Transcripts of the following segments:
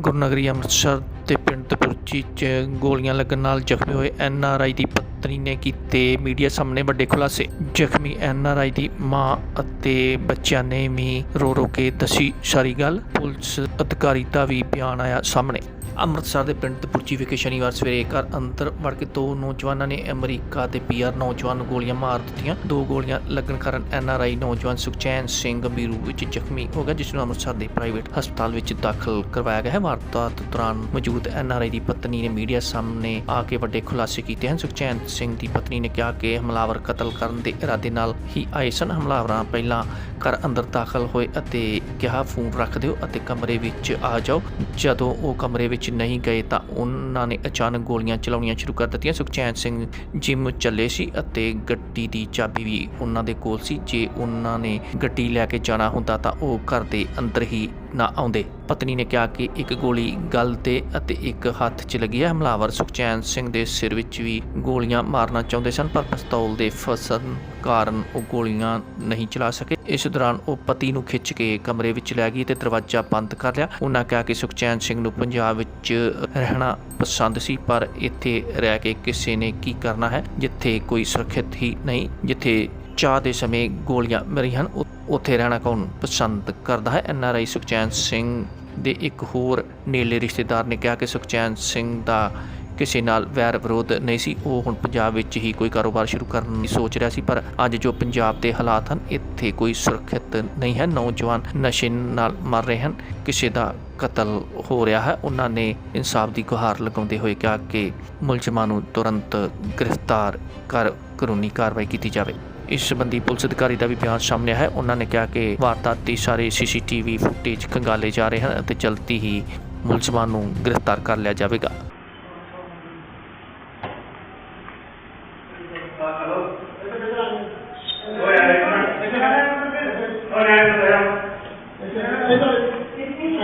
ਗੁਰਨਗਰੀ ਅੰਮ੍ਰਿਤਸਰ ਦੇ ਪਿੰਡ ਤਪੁਰਚੀ 'ਚ ਗੋਲੀਆਂ ਲੱਗਣ ਨਾਲ ਜ਼ਖਮੀ ਹੋਏ ਐਨ ਆਰ ਆਈ ਦੀ ਪਤਨੀ ਨੇ ਕੀਤੇ ਮੀਡੀਆ ਸਾਹਮਣੇ ਵੱਡੇ ਖੁਲਾਸੇ। ਜ਼ਖਮੀ ਐਨ ਆਰ ਆਈ ਦੀ ਮਾਂ ਅਤੇ ਬੱਚਿਆਂ ਨੇ ਵੀ ਰੋ ਰੋ ਕੇ ਦੱਸੀ ਸਾਰੀ ਗੱਲ। ਪੁਲਿਸ ਅਧਿਕਾਰੀ ਦਾ ਵੀ ਬਿਆਨ ਆਇਆ ਸਾਹਮਣੇ। ਅੰਮ੍ਰਿਤਸਰ ਦੇ ਪਿੰਡ ਤਪੁਰਚੀ ਵਿਖੇ ਸ਼ਨੀਵਾਰ ਸਵੇਰੇ ਘਰ ਅੰਦਰ ਵੜ ਕੇ ਦੋ ਨੌਜਵਾਨਾਂ ਨੇ ਅਮਰੀਕਾ ਦੇ ਪੀਆਰ ਨੌਜਵਾਨ ਨੂੰ ਗੋਲੀਆਂ ਮਾਰ ਦਿੱਤੀਆਂ। ਦੋ ਗੋਲੀਆਂ ਲੱਗਣ ਕਾਰਨ ਐਨਆਰਆਈ ਨੌਜਵਾਨ ਸੁਖਚੈਨ ਸਿੰਘ ਗੰਭੀਰ ਰੂਪ ਵਿੱਚ ਜ਼ਖਮੀ ਹੋ ਗਿਆ, ਜਿਸ ਨੂੰ ਅੰਮ੍ਰਿਤਸਰ ਦੇ ਪ੍ਰਾਈਵੇਟ ਹਸਪਤਾਲ ਵਿੱਚ ਦਾਖਲ ਕਰਵਾਇਆ ਗਿਆ ਹੈ। ਵਾਰਦਾਤ ਦੌਰਾਨ ਮੌਜੂਦ ਐਨਆਰਆਈ ਦੀ ਪਤਨੀ ਨੇ ਮੀਡੀਆ ਸਾਹਮਣੇ ਆ ਕੇ ਵੱਡੇ ਖੁਲਾਸੇ ਕੀਤੇ ਹਨ। ਸੁਖਚੈਨ ਸਿੰਘ ਦੀ ਪਤਨੀ ਨੇ ਕਿਹਾ ਕਿ ਹਮਲਾਵਰ ਕਤਲ ਕਰਨ ਦੇ ਇਰਾਦੇ ਨਾਲ ਹੀ ਆਏ ਸਨ। ਹਮਲਾਵਰਾਂ ਪਹਿਲਾਂ ਘਰ ਅੰਦਰ ਦਾਖਲ ਹੋਏ ਅਤੇ ਕਿਹਾ, ਫੋਨ ਰੱਖ ਦਿਓ ਅਤੇ ਕਮਰੇ ਵਿੱਚ ਆ ਜਾਓ। ਜਦੋਂ ਉਹ ਕਮਰੇ ਵਿੱਚ ਨਹੀਂ ਗਏ ਤਾਂ ਉਹਨਾਂ ਨੇ ਅਚਾਨਕ ਗੋਲੀਆਂ ਚਲਾਉਣੀਆਂ ਸ਼ੁਰੂ ਕਰ ਦਿੱਤੀਆਂ। ਸੁਖਚੈਨ ਸਿੰਘ ਜਿਮ ਚੱਲੇ ਸੀ ਅਤੇ ਗੱਡੀ ਦੀ ਚਾਬੀ ਵੀ ਉਹਨਾਂ ਦੇ ਕੋਲ ਸੀ। ਜੇ ਉਹਨਾਂ ਨੇ ਗੱਡੀ ਲੈ ਕੇ ਜਾਣਾ ਹੁੰਦਾ ਤਾਂ ਉਹ ਘਰ ਦੇ ਅੰਦਰ ਹੀ ਨਾ ਆਉਂਦੇ। ਪਤਨੀ ਨੇ ਕਿਹਾ ਕਿ ਇੱਕ ਗੋਲੀ ਗਲ ਤੇ ਅਤੇ ਇੱਕ ਹੱਥ 'ਚ ਲੱਗੀ ਹੈ। ਹਮਲਾਵਰ ਸੁਖਚੈਨ ਸਿੰਘ ਦੇ ਸਿਰ ਵਿੱਚ ਵੀ ਗੋਲੀਆਂ ਮਾਰਨਾ ਚਾਹੁੰਦੇ ਸਨ, ਪਰ ਪਿਸਤੌਲ ਦੇ ਫਸਣ ਕਾਰਨ ਉਹ ਗੋਲੀਆਂ ਨਹੀਂ ਚਲਾ ਸਕੇ। ਇਸ ਦੌਰਾਨ ਉਹ ਪਤੀ ਨੂੰ ਖਿੱਚ ਕੇ ਕਮਰੇ ਵਿੱਚ ਲੈ ਗਈ ਤੇ ਦਰਵਾਜ਼ਾ ਬੰਦ ਕਰ ਲਿਆ। ਉਹਨਾਂ ਕਿਹਾ ਕਿ ਸੁਖਚੈਨ ਸਿੰਘ ਨੂੰ ਪੰਜਾਬ ਵਿੱਚ ਰਹਿਣਾ ਪਸੰਦ ਸੀ, ਪਰ ਇੱਥੇ ਰਹਿ ਕੇ ਕਿਸੇ ਨੇ ਕੀ ਕਰਨਾ ਹੈ, ਜਿੱਥੇ ਕੋਈ ਸੁਰੱਖਿਅਤ ਹੀ ਨਹੀਂ, ਜਿੱਥੇ ਚਾਹ ਦੇ ਸਮੇਂ ਗੋਲੀਆਂ ਮਰੀਆਂ ਹਨ। ਉੱਥੇ ਰਹਿਣਾ ਕੌਣ ਪਸੰਦ ਕਰਦਾ ਹੈ? N R I Sukhchain Singh ਦੇ ਇੱਕ ਹੋਰ ਨੇਲੇ ਰਿਸ਼ਤੇਦਾਰ ਨੇ ਕਿਹਾ ਕਿ ਸੁਖਚੈਨ ਸਿੰਘ ਦਾ ਕਿਸੇ ਨਾਲ ਵੈਰ ਵਿਰੋਧ ਨਹੀਂ ਸੀ। ਉਹ ਹੁਣ ਪੰਜਾਬ ਵਿੱਚ ਹੀ ਕੋਈ ਕਾਰੋਬਾਰ ਸ਼ੁਰੂ ਕਰਨ ਦੀ ਸੋਚ ਰਿਹਾ ਸੀ, ਪਰ ਅੱਜ ਜੋ ਪੰਜਾਬ ਦੇ ਹਾਲਾਤ ਹਨ, ਇੱਥੇ ਕੋਈ ਸੁਰੱਖਿਅਤ ਨਹੀਂ ਹੈ। ਨੌਜਵਾਨ ਨਸ਼ੇ ਨਾਲ ਮਰ ਰਹੇ ਹਨ। ਕਿਸੇ ਦਾ ਕਤਲ ਹੋ ਰਿਹਾ ਹੈ। ਉਹਨਾਂ ਨੇ ਇਨਸਾਫ ਦੀ ਗੁਹਾਰ ਲਗਾਉਂਦੇ ਹੋਏ ਕਿਹਾ ਕਿ ਮੁਲਜ਼ਮਾਂ ਨੂੰ ਤੁਰੰਤ ਗ੍ਰਿਫਤਾਰ ਕਰ ਕਾਨੂੰਨੀ ਕਾਰਵਾਈ ਕੀਤੀ ਜਾਵੇ। ਇਸ ਸੰਬੰਧੀ ਪੁਲਿਸ ਅਧਿਕਾਰੀ ਦਾ ਵੀ ਬਿਆਨ ਸਾਹਮਣੇ ਆਇਆ ਹੈ। ਉਹਨਾਂ ਨੇ ਕਿਹਾ ਕਿ ਵਾਰਦਾਤ ਦੀ ਸਾਰੇ ਸੀਸੀਟੀਵੀ ਫੁਟੇਜ ਖੰਗਾਲੇ ਜਾ ਰਹੇ ਹਨ ਅਤੇ ਜਲਦੀ ਹੀ ਮੁਲਜ਼ਮਾਂ ਨੂੰ ਗ੍ਰਿਫਤਾਰ ਕਰ ਲਿਆ ਜਾਵੇਗਾ।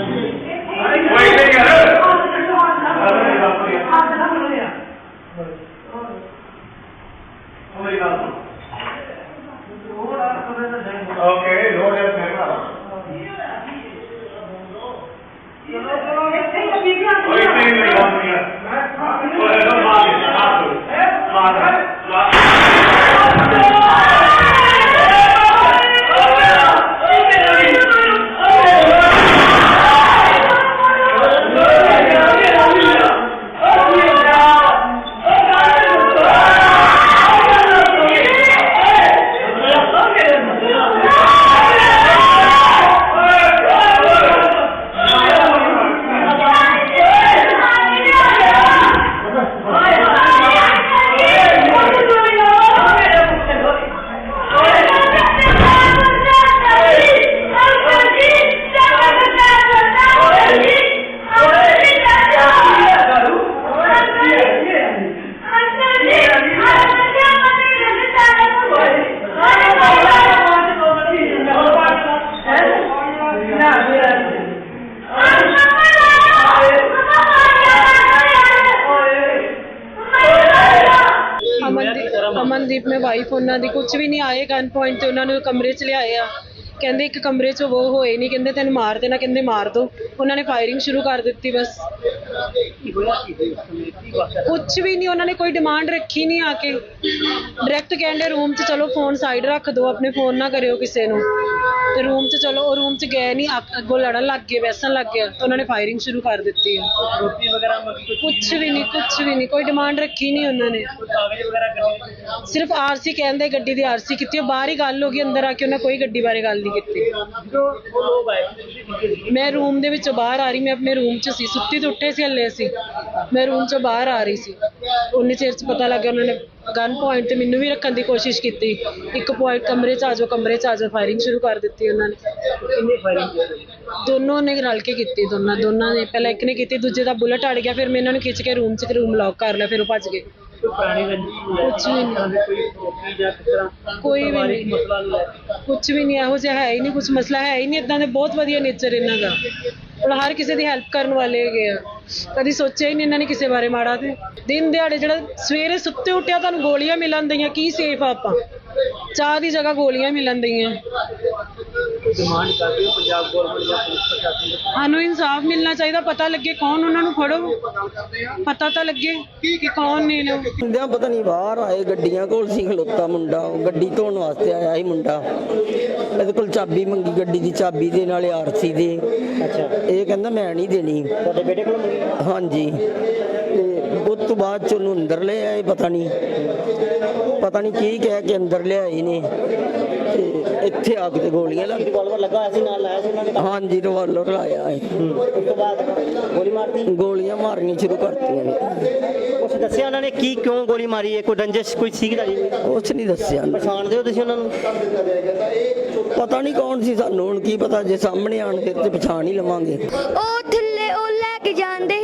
Okay, ਅਮਨਦੀਪ ਅਮਨਦੀਪ ਵਾਈਫ ਉਹਨਾਂ ਦੀ ਕੁਝ ਵੀ ਨਹੀਂ ਆਏ ਗਨ ਪੁਆਇੰਟ ਤੇ ਉਹਨਾਂ ਨੂੰ ਕਮਰੇ 'ਚ ਲਿਆਏ ਆ। ਕਹਿੰਦੇ ਇੱਕ ਕਮਰੇ 'ਚ ਉਹ ਹੋਏ ਨਹੀਂ, ਕਹਿੰਦੇ ਤੈਨੂੰ ਮਾਰ ਦੇਣਾ, ਕਹਿੰਦੇ ਮਾਰ ਦੋ। ਉਹਨਾਂ ਨੇ ਫਾਇਰਿੰਗ ਸ਼ੁਰੂ ਕਰ ਦਿੱਤੀ ਬਸ। ਕੁਝ ਵੀ ਨਹੀਂ ਉਹਨਾਂ ਨੇ ਕੋਈ ਡਿਮਾਂਡ ਰੱਖੀ ਨਹੀਂ ਆ ਕੇ। ਡਾਇਰੈਕਟ ਕਹਿੰਦੇ ਰੂਮ 'ਚ ਚਲੋ ਫੋਨ ਸਾਈਡ ਰੱਖ ਦਿਓ ਆਪਣੇ ਫੋਨ ਨਾ ਕਰਿਓ ਕਿਸੇ ਨੂੰ। ਤੇ ਰੂਮ 'ਚ ਚਲੋ ਉਹ ਰੂਮ 'ਚ ਗਏ ਨਹੀਂ ਅੱਗ- ਲੜਨ ਲੱਗ ਗਏ ਵੈਸਣ ਲੱਗ ਗਿਆ ਉਹਨਾਂ ਨੇ ਫਾਇਰਿੰਗ ਸ਼ੁਰੂ ਕਰ ਦਿੱਤੀ ਹੈ ਰੋਟੀ ਵਗੈਰਾ ਮੰਗੀ ਕੋਈ ਕੁਝ ਵੀ ਨਹੀਂ ਕੁਝ ਵੀ ਨਹੀਂ ਕੋਈ ਡਿਮਾਂਡ ਰੱਖੀ ਨਹੀਂ ਉਹਨਾਂ ਨੇ। ਸਿਰਫ ਆਰਸੀ ਕਹਿੰਦੇ ਗੱਡੀ ਦੀ ਆਰਸੀ ਕੀਤੀ ਉਹ ਬਾਹਰ ਹੀ ਗੱਲ ਹੋ ਗਈ ਅੰਦਰ ਆ ਕੇ ਉਹਨਾਂ ਕੋਈ ਗੱਡੀ ਬਾਰੇ ਗੱਲ ਨਹੀਂ ਕੀਤੀ। ਸੀ, ਸੀ? ਮੈਂ ਰੂਮ ਦੇ ਵਿੱਚੋਂ ਬਾਹਰ ਆ ਰਹੀ ਮੈਂ ਆਪਣੇ ਰੂਮ 'ਚ ਸੀ ਸੁੱਤੀ ਤੇ ਉੱਠੇ ਹੱਲੇ ਸੀ। ਮੈਂ ਰੂਮ 'ਚੋਂ ਬਾਹਰ ਆ ਰਹੀ ਸੀ। ਉਨੀ ਚਿਰ 'ਚ ਪਤਾ ਲੱਗਿਆ ਉਹਨਾਂ ਨੇ ਗਨ ਪੁਆਇੰਟ ਤੇ ਮੈਨੂੰ ਵੀ ਰੱਖਣ ਦੀ ਕੋਸ਼ਿਸ਼ ਕੀਤੀ। ਇੱਕ ਪੁਆਇੰਟ ਕਮਰੇ 'ਚ ਆ ਜਾਓ ਕਮਰੇ 'ਚ ਆ ਜਾਓ ਫਾਇਰਿੰਗ ਸ਼ੁਰੂ ਕਰ ਦਿੱਤੀ ਉਹਨਾਂ ਨੇ। ਦੋਨੋਂ ਨੇ ਰਲ ਕੇ ਕੀਤੀ ਦੋਨਾਂ ਦੋਨਾਂ ਨੇ। ਪਹਿਲਾਂ ਇੱਕ ਨੇ ਕੀਤੀ ਦੂਜੇ ਦਾ ਬੁਲਟ ਅੜ ਗਿਆ ਫਿਰ ਮੈਂ ਇਹਨਾਂ ਨੂੰ ਖਿੱਚ ਕੇ ਰੂਮ 'ਚ ਰੂਮ ਲੌਕ ਕਰ ਲਿਆ ਫਿਰ ਉਹ ਭੱਜ ਗਏ। ਕੋਈ ਕੁਛ ਵੀ ਨਹੀਂ। ਕੋਈ ਕੋਈ ਵੀ ਨਹੀਂ। ਮਸਲਾ ਲੈ ਕੁਝ ਵੀ ਨਹੀਂ ਇਹੋ ਜਿਹਾ ਹੈ ਹੀ ਨਹੀਂ ਕੁਝ ਮਸਲਾ ਹੈ ਹੀ ਨਹੀਂ। ਇਦਾਂ ਦੇ ਬਹੁਤ ਵਧੀਆ ਨੇਚਰ ਇਹਨਾਂ ਦਾ। ਹੁਣ ਹਰ ਕਿਸੇ ਦੀ ਹੈਲਪ ਕਰਨ ਵਾਲੇ ਹੈਗੇ ਆ। ਕਦੀ ਸੋਚਿਆ ਹੀ ਨਹੀਂ ਇਹਨਾਂ ਨੇ ਕਿਸੇ ਬਾਰੇ ਮਾੜਾ ਤੇ। ਦਿਨ ਦਿਹਾੜੇ ਜਿਹੜਾ ਸਵੇਰੇ ਸੁੱਤੇ ਉੱਠਿਆ ਤੁਹਾਨੂੰ ਗੋਲੀਆਂ ਮਿਲਣ ਦਈਆਂ, ਕੀ ਸੇਫ ਆ ਆਪਾਂ? ਚਾਹ ਦੀ ਜਗ੍ਹਾ ਗੋਲੀਆਂ ਮਿਲਣ ਦਈਆਂ। ਕੋਈ ਡਿਮਾਂਡ ਕਰਦੇ ਹੋ? ਪੰਜਾਬ ਗਵਰਨਮੈਂਟ ਜਾਂ ਪੁਲਿਸ ਪ੍ਰਸ਼ਾਸਨ ਤੋਂ ਸਾਨੂੰ ਇਨਸਾਫ ਮਿਲਣਾ ਚਾਹੀਦਾ ਪਤਾ ਲੱਗੇ ਕੌਣ ਉਹਨਾਂ ਨੂੰ ਫੜੋ। ਪਤਾ ਤਾਂ ਲੱਗੇ ਕਿ ਕੌਣ ਨੇ ਲੋਕ ਹੁੰਦਿਆਂ ਪਤਾ ਨਹੀਂ ਬਾਹਰ ਆਏ ਗੱਡੀਆਂ ਕੋਲ ਸੀ ਖਲੋਤਾ ਮੁੰਡਾ ਉਹ ਗੱਡੀ ਧੋਣ ਵਾਸਤੇ ਆਇਆ ਸੀ ਮੁੰਡਾ। ਇਹਦੇ ਕੋਲ ਚਾਬੀ ਮੰਗੀ ਗੱਡੀ ਦੀ ਚਾਬੀ ਦੇ ਨਾਲੇ ਆਰਸੀ ਦੇ। ਅੱਛਾ। ਇਹ ਕਹਿੰਦਾ ਮੈਂ ਨਹੀਂ ਦੇਣੀ। ਤੁਹਾਡੇ ਬੇਟੇ ਕੋਲ? ਹਾਂਜੀ। ਤੇ ਬਾਅਦ ਚ ਉਹਨੂੰ ਅੰਦਰ ਲੈ ਆਏ ਪਤਾ ਨਹੀਂ। ਪਤਾ ਨਹੀਂ ਕੀ ਕਹਿ ਕੇ ਅੰਦਰ ਲਿਆਏ ਨੇ। ਤੇ ਇੱਥੇ ਆ ਕੇ ਤੇ ਗੋਲੀਆਂ ਲੱਗ ਰਿਵਾਲਵਰ ਲੱਗਾ ਹੋਇਆ ਸੀ ਨਾਲ ਲਾਇਆ ਸੀ ਉਹਨਾਂ ਨੇ ਹਾਂਜੀ ਰਿਵਾਲਵਰ ਲਾਇਆ ਹੈ। ਉਸ ਤੋਂ ਬਾਅਦ ਗੋਲੀ ਮਾਰਤੀ? ਗੋਲੀਆਂ ਮਾਰਨੀਆਂ ਸ਼ੁਰੂ ਕਰਤੀਆਂ ਨੇ। ਕੁਛ ਦੱਸਿਆ ਉਹਨਾਂ ਨੇ ਕੀ ਕਿਉਂ ਗੋਲੀ ਮਾਰੀ ਹੈ? ਕੋਈ ਰੰਜਿਸ਼ ਕੋਈ ਸੀ ਤੁਹਾਡੀ ਕੁਛ ਨਹੀਂ ਦੱਸਿਆ ਪਛਾਣਦੇ ਹੋ ਤੁਸੀਂ ਉਹਨਾਂ ਨੂੰ। ਪਤਾ ਨਹੀਂ ਕੌਣ ਸੀ ਸਾਨੂੰ ਹੁਣ ਕੀ ਪਤਾ ਜੇ ਸਾਹਮਣੇ ਆਣ ਤੇ ਪਛਾਣ ਹੀ ਲਵਾਂਗੇ। ਉਹ ਥੱਲੇ ਉਹ ਲੈ ਕੇ ਜਾਂਦੇ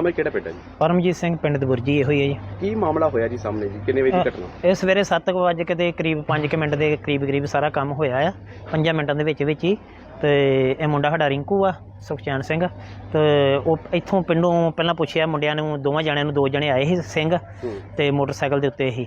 ਨਾਮ ਹੈ ਕਿਹੜਾ ਪਿੰਡ ਹੈ ਜੀ? ਪਰਮਜੀਤ ਸਿੰਘ ਪਿੰਡ ਦਬੁਰਜੀ ਇਹੋ ਹੀ ਹੈ ਜੀ। ਕੀ ਮਾਮਲਾ ਹੋਇਆ ਜੀ ਸਾਹਮਣੇ ਜੀ? ਕਿੰਨੇ ਵਜੇ ਦੀ ਘਟਨਾ? ਇਹ ਸਵੇਰੇ 7 ਵਜੇ ਕਿਤੇ ਕਰੀਬ 5 ਮਿੰਟ ਦੇ ਕਰੀਬ ਕਰੀਬ ਸਾਰਾ ਕੰਮ ਹੋਇਆ ਆ। 5 ਮਿੰਟਾਂ ਦੇ ਵਿੱਚ ਵਿੱਚ ਹੀ। ਤੇ ਇਹ ਮੁੰਡਾ ਸਾਡਾ ਰਿੰਕੂ ਆ ਸੁਖਚੈਨ ਸਿੰਘ। ਤੇ ਉਹ ਇੱਥੋਂ ਪਿੰਡੋਂ ਪਹਿਲਾਂ ਪੁੱਛਿਆ ਮੁੰਡਿਆਂ ਨੂੰ ਦੋਵਾਂ ਜਣਿਆਂ ਨੂੰ ਦੋ ਜਣੇ ਆਏ ਸੀ ਸਿੰਘ ਤੇ ਮੋਟਰਸਾਈਕਲ ਦੇ ਉੱਤੇ ਹੀ।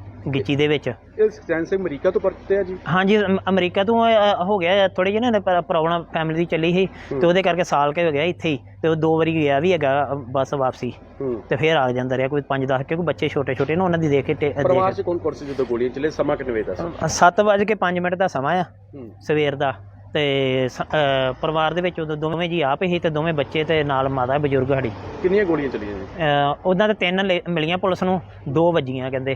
ਗਿੱਚੀ ਦੇ ਵਿੱਚ। ਇਹ ਸਿੰਘ ਅਮਰੀਕਾ ਤੋਂ ਪਰਤੇ ਆ ਜੀ? ਹਾਂਜੀ ਅਮ- ਅਮਰੀਕਾ ਤੋਂ ਅ, ਹੋ ਗਿਆ ਥੋੜੀ ਜਿਹੀ ਨਾ ਪ੍ਰੋਬਲਮ ਫੈਮਿਲੀ ਦੀ ਚੱਲੀ ਸੀ। ਤੇ ਉਹਦੇ ਕਰਕੇ ਸਾਲ ਕੇ ਹੋ ਗਿਆ ਇੱਥੇ ਹੀ। ਤੇ ਉਹ ਦੋ ਵਾਰੀ ਗਿਆ ਵੀ ਹੈਗਾ ਅ, ਬੱਸ ਵਾਪਸੀ। ਹੂੰ। ਤੇ ਫਿਰ ਆ ਜਾਂਦਾ ਰਿਹਾ ਕੋਈ 5-10 ਕਿਉਂਕਿ ਬੱਚੇ ਛੋਟੇ ਛੋਟੇ ਨੇ ਉਹਨਾਂ ਦੀ ਦੇਖ ਕੇ ਟੇ- ਪਰਿਵਾਰ ਦੇਖ 'ਚ ਕੌਣ ਕੌਣ ਸੀ ਜਦੋਂ ਗੋਲੀਆਂ ਚੱਲੇ ਸਮਾਂ ਕਿੰਨੇ ਵਜੇ ਦਾ ਸੀ? ਸੱਤ ਵੱਜ ਕੇ 5 ਮਿੰਟ ਦਾ ਸਮਾਂ ਆ ਹੂੰ। ਸਵੇਰ ਦਾ। ਤੇ ਸ- ਅ, ਪਰਿਵਾਰ ਦੇ ਵਿੱਚ ਉਦੋਂ ਦੋਵੇਂ ਜੀ ਆਪ ਹੀ ਤੇ ਦੋਵੇਂ ਬੱਚੇ ਤੇ ਨਾਲ ਮਾਤਾ ਬਜ਼ੁਰਗ ਸਾਡੀ। ਕਿੰਨੀਆਂ ਗੋਲੀਆਂ ਚੱਲੀਆਂ ਜੀ? ਉਹਨਾਂ ਦੇ ਤਿੰਨ ਲੇ- ਮਿਲੀਆਂ ਪੁਲਿਸ ਨੂੰ ਦੋ ਵੱਜੀਆਂ ਕਹਿੰਦੇ।